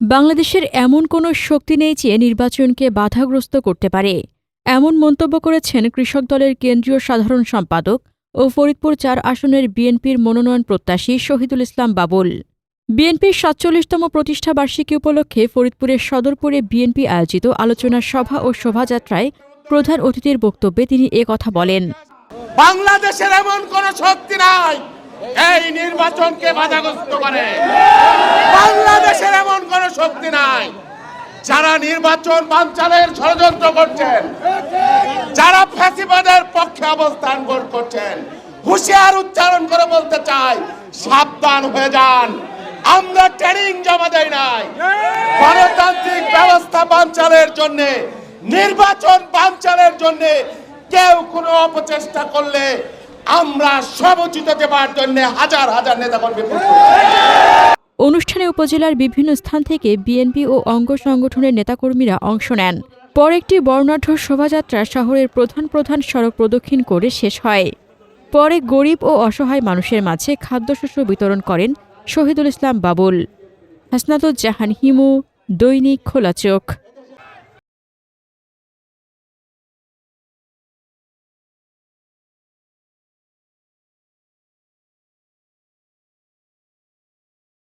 বাংলাদেশের এমন কোনো শক্তি নেই যে নির্বাচনকে বাধাগ্রস্ত করতে পারে। এমন মন্তব্য করেছেন কৃষক দলের কেন্দ্রীয় সাধারণ সম্পাদক ও ফরিদপুর চার আসনের বিএনপির মনোনয়ন প্রত্যাশী শহীদুল ইসলাম বাবুল। বিএনপির সাতচল্লিশতম প্রতিষ্ঠা বার্ষিকী উপলক্ষে ফরিদপুরের সদরপুরে বিএনপি আয়োজিত আলোচনা সভা ও শোভাযাত্রায় প্রধান অতিথির বক্তব্যে তিনি এ কথা বলেন। বাংলাদেশের এমন কোন শক্তি নাই, এই নির্বাচনকে বাধাগ্রস্ত করে। বাংলাদেশের এমন শক্তি নাই। যারা নির্বাচন বানচালের ষড়যন্ত্র করছেন, যারা ফ্যাসিবাদের পক্ষে অবস্থান করছেন, হুঁশিয়ার উচ্চারণ করে বলতে চাই, সাবধান হয়ে যান। আমরা ট্রেনিং জমা দেয় নাই। গণতান্ত্রিক ব্যবস্থা বানচালের জন্য, নির্বাচন বানচালের জন্য কেউ কোনো অপচেষ্টা করলে আমরা সমুচিত দেবার জন্য হাজার হাজার নেতাকর্মী অনুষ্ঠানে উপজেলার বিভিন্ন স্থান থেকে বিএনপি ও অঙ্গ সংগঠনের নেতাকর্মীরা অংশ নেন। পর একটি বর্ণাঢ্য শোভাযাত্রা শহরের প্রধান প্রধান সড়ক প্রদক্ষিণ করে শেষ হয়। পরে গরিব ও অসহায় মানুষের মাঝে খাদ্যশস্য বিতরণ করেন শহীদুল ইসলাম বাবুল। হাসনাতুজ্জাহান হিমু, দৈনিক খোলা চোখ।